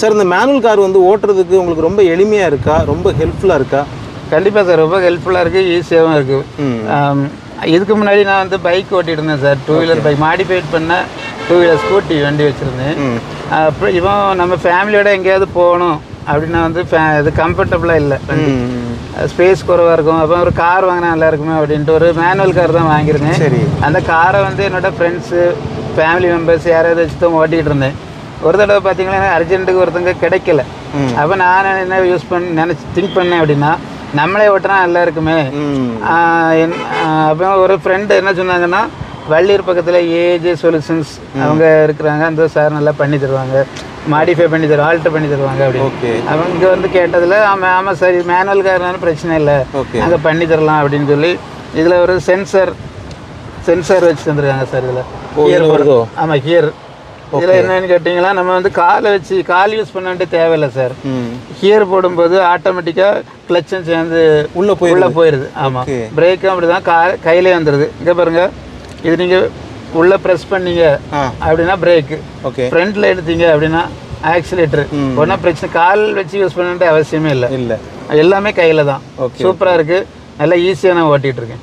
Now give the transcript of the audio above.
Sir இந்த manual car வந்து ஓட்டுறதுக்கு உங்களுக்கு ரொம்ப எளிமையாக இருக்கா? ரொம்ப ஹெல்ப்ஃபுல்லாக இருக்கா? கண்டிப்பாக சார் ரொம்ப ஹெல்ப்ஃபுல்லாக இருக்குது ஈஸியாகவும் இருக்குது இதுக்கு முன்னாடி நான் வந்து பைக் ஓட்டிட்டு இருந்தேன் sir. Two wheeler bike modified பண்ண டூ வீலர் ஸ்கூட்டி வண்டி வச்சுருந்தேன். அப்புறம் இவன் நம்ம ஃபேமிலியோட எங்கேயாவது போகணும் அப்படின்னா வந்து இது கம்ஃபர்டபுளாக இல்லை. ஸ்பேஸ் குறைவாக இருக்கும். அப்போ ஒரு கார் வாங்கினா நல்லா இருக்குமே அப்படின்ட்டு ஒரு மேனுவல் கார் தான் வாங்கியிருந்தேன். சரி. அந்த காரை வந்து என்னோட ஃப்ரெண்ட்ஸு ஃபேமிலி மெம்பர்ஸ் யாராவது வச்சு தான் ஓட்டிகிட்டு இருந்தேன். ஒரு தடவை பார்த்தீங்கன்னா அர்ஜென்ட்டுக்கு ஒருத்தங்க கிடைக்கல. அப்போ நான் என்ன யூஸ் பண்ண நினச்சி திங்க் பண்ணேன் அப்படின்னா நம்மளே ஓட்டினா நல்லா இருக்குமே. அப்போ ஒரு ஃப்ரெண்டு என்ன சொன்னாங்கன்னா வள்ளியூர் பக்கத்தில் ஏஜே சொல்யூஷன்ஸ் அவங்க இருக்கிறாங்க. அந்த சார் நல்லா பண்ணி தருவாங்க. மாடிஃபை பண்ணி தருவாங்க ஆல்டர் பண்ணி தருவாங்க அப்படின்னு. அவங்க இங்கே வந்து கேட்டதில் ஆமாம் ஆமாம் சரி மேனுவல் காரனாலும் பிரச்சனை இல்லை. அங்கே பண்ணி தரலாம் அப்படின்னு சொல்லி இதில் ஒரு சென்சர் சென்சார் வச்சு தந்துருக்காங்க சார் இதில்? ஆமாம் ஹியர் இதில் என்னன்னு கேட்டிங்கன்னா நம்ம வந்து காலை வச்சு கால் யூஸ் பண்ண வேண்டிய தேவையில்லை சார் கியர் போடும்போது ஆட்டோமேட்டிக்காக கிளச்சும் சேர்ந்து உள்ள போய் உள்ளே போயிடுது. ஆமாம் Okay. பிரேக்கும் அப்படி தான் கா கையிலே வந்துடுது இங்கே பாருங்க. இது நீங்கள் உள்ளே ப்ரெஸ் பண்ணீங்க அப்படின்னா பிரேக்கு ஓகே ஃப்ரண்ட்டில் எடுத்தீங்க அப்படின்னா ஆக்சிலேட்டர். ஒன்றும் பிரச்சனை கால் வச்சு யூஸ் பண்ண அவசியமே இல்லை. இல்லை. எல்லாமே கையில் தான். சூப்பராக இருக்குது நல்லா ஈஸியாக நான் ஓட்டிகிட்டு இருக்கேன்.